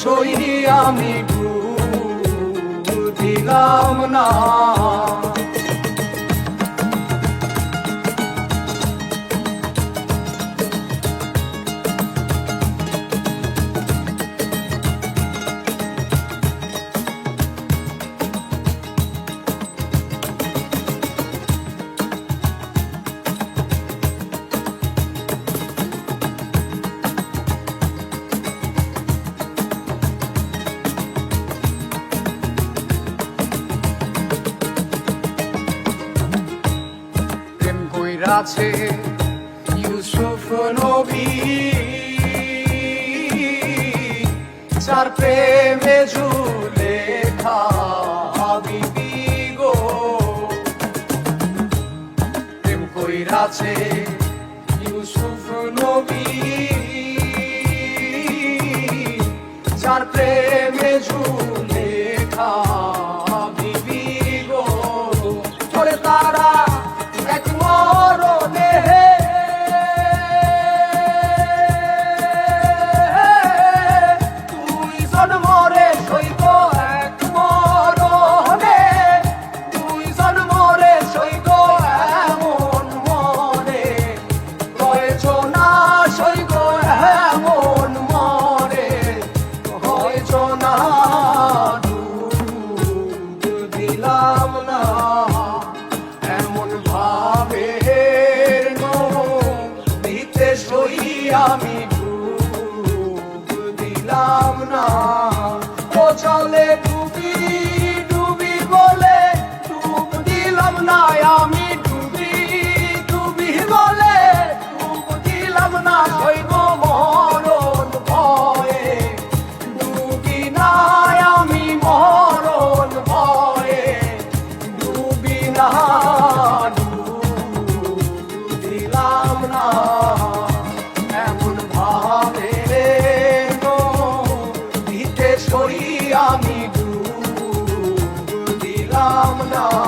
সই আমি দিলাম না। প্রেম কইরাছে ইউসুফ নবী। চার প্রেমে ঝুলে খাবিবি গো। প্রেম কইরাছে ইউসুফ নবী। চার প্রেমে ঝুলে আমি ডুব দিলাম না। ও ডুবি ডুবি বলে ডুব দিলাম না। আমি ডুবি ডুবি বলে ডুব দিলাম না। সইব মরণ ভয়ে ডুবি নাই। আমি মরণ ভয়ে ডুবি না phenomenon.